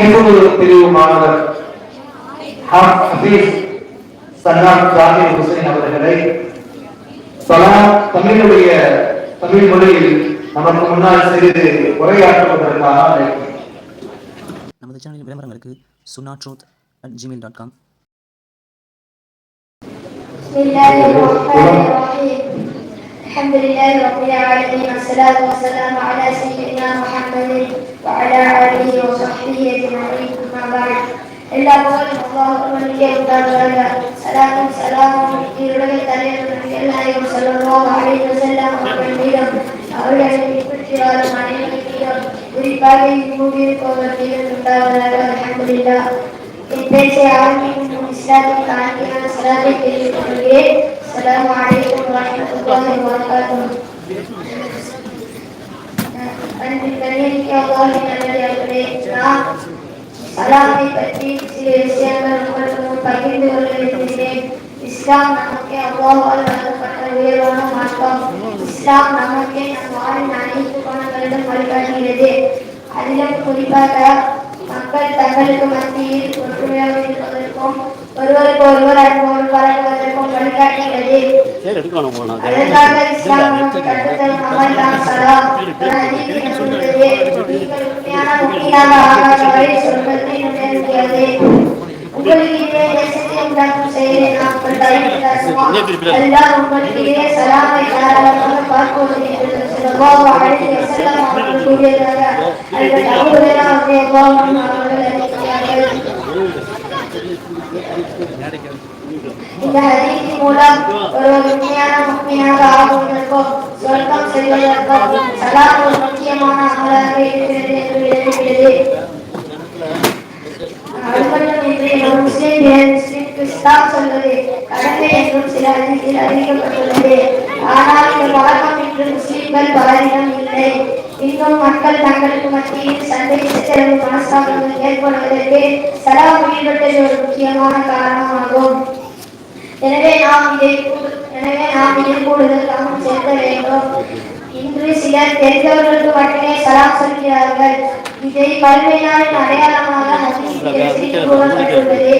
ஹிந்து பிரிவு மாணவர் ஹபீஸ் சன்னாப் ஜாகிர் ஹுசைன் அவர்களை சலாம் தமிழுடைய தமிழ் மொழியில் நமக்கு முன்னால் சிறிது உரையாற்றுவதற்காக அழைக்கிறேன் நமது சேனலின் விளம்பரங்களுக்கு சுனா truth at Gmail dot com بسم الله الرحمن الرحيم الحمد لله رب العالمين والصلاة والسلام على سيدنا محمد وعلى آله وصحبه أجمعين أما بعد எல்லா புகழும் அல்லாஹ் ஒருவனுக்கே உண்டாவதாக சலாமும் சலாமும் இருடைய தலைவர் நபிகள் நாயகம் ஸல்லல்லாஹு அலைஹி வஸல்லம் அவர்கள் மீதும் அவர்களை பின்பற்றி வாழும் அனைவரின் மீதும் குறிப்பாக இம்மூவியிருப்பவர் மீதும் உண்டாவதாக அல்ஹம்துலில்லாஹ் என் பேச்சை ஆரம்பிக்கும் முன் இஸ்லாமிக் ஆங்கிலான சலாத்தை தெரிவித்துக் கொள்கிறேன் سبحانه وتعالى أن تكلم يا الله من الذي أبريتنا على حقيقتي سياسيا والخلق المتقين والذين इस्लाम नाम के अल्लाह और फटल हुए रोना मारता इस्लाम नाम के हमारे नानी को कौन कर दे मलिका जी दे अदिलत खुलीबा का மக்கள் தங்களுக்கு மத்தியில் ஒற்றுமையாக இருப்பதற்கும் ஒருவருக்கு ஒருவர் அன்போடு பழகுவதற்கும் வழிகாட்டுகிறது அதற்காக இஸ்லாம் நமக்கு கற்றுத்தரும் அமல் தான் சலாம் நீங்கள் உண்மையான முக்தியாக ஆகாத வரை நுழைய முடியாது உங்களுக்கு இதே தேசத்தை உண்டாக்கும் செயலை நாம் கொண்டாடுகிறோம் அல்லாஹ் உங்களுக்கு இதே சலாமை தாராளமாக பார்ப்போம் என்று ஸல்லல்லாஹு அலைஹி வஸல்லம் அவர்கள் கூறியதாக அவர்கள் அறிவிக்கிறார்கள் இந்த ஹதீஸின் மூலம் ஒரு உண்மையான முக்மீனாக ஆகுவதற்கும் சொர்க்கம் செல்வதற்கும் சலாம் ஒரு முக்கியமான அமலாக இருக்கிறது என்று எழுதுகிறது அது மட்டுமின்றி ஒரு முஸ்லிம் முஸ்லிம்க்கு இஸ்லாம் சொல்வது கடமை என்றும் சில ஹதீஸில் அறிவிக்கப்பட்டுள்ளது. ஆனால் இந்த பழக்கம் இன்று முஸ்லிம்கள் பலரிடம் இல்லை. இன்னும் மக்கள் தங்களுக்கு மத்தியில் சண்டை சச்சரவு மனஸ்தாபங்கள் ஏற்படுவதற்கு சலாம் ஈடுபட்டது ஒரு முக்கியமான காரணமாகும். எனவே நாம் இதை எனவே நாம் இதில் கூடுதல் கவனம் செலுத்த வேண்டும். இன்று சிலர் தெரிந்தவர்களுக்கு மட்டுமே சலாம் சொல்கிறார்கள். இதை நாளின் அடையாளமாக கூறப்பட்டுள்ளது.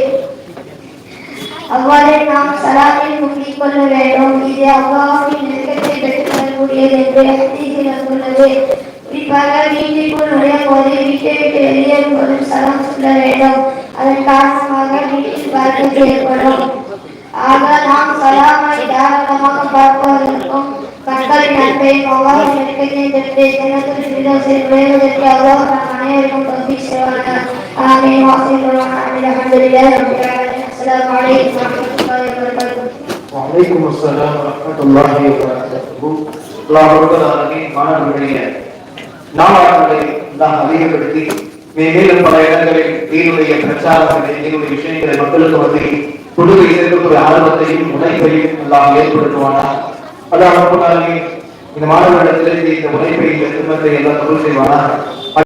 அவ்வாறே நாம் சலாமில் முக்கிக் கொள்ள வேண்டும். இது அல்லாஹ்வின் நெருக்கத்தை பெற்றுத் தரக்கூடியது என்று ஹதீஸில் வந்துள்ளது குறிப்பாக வீட்டிற்குள் நுழையும் போது வீட்டை விட்டு வெளியேறும் போது சலாம் சொல்ல வேண்டும் அதன் காரணமாக வீட்டில் பறக்கத்து ஏற்படும் ஆக நாம் சலாமை தாராளமாக பார்ப்பதற்கும் மக்களின் அன்பையும் அல்லாஹ் நெருக்கத்தை பெற்று ஜன்னத்துல் ஃபிர்தௌஸில் நுழைவதற்கு அல்லாஹ் நம் அனைவருக்கும் தௌஃபீக் செய்வானாக ஆமீன் வாசிக்கிறோம் அல்ஹம்துலில்லாஹி ரப்பில் ஆலமீன் அஸ்ஸலாமு அலைக்கும் வரஹ்மத்துல்லாஹி வபரகாத்துஹு வலைக்கும் அஸ்ஸலாம் வரஹ்மத்துல்லாஹி வபரகாத்துஹு அல்லாஹ் ரப்பல் ஆலமீன் மாணவர்களுடைய நாளாளர்களை நாம் அதிகப்படுத்தி மேலும் பல இடங்களில் தீனுடைய பிரச்சாரங்களை தீனுடைய விஷயங்களை மக்களுக்கு வந்து கொடுக்க இருக்கக்கூடிய ஆர்வத்தையும் உழைப்பையும் எல்லாம் ஏற்படுத்துவானா அதான் இந்த மாணவர்களிடத்திலிருந்து இந்த உழைப்பை இந்த எல்லாம் கபூல் செய்வானா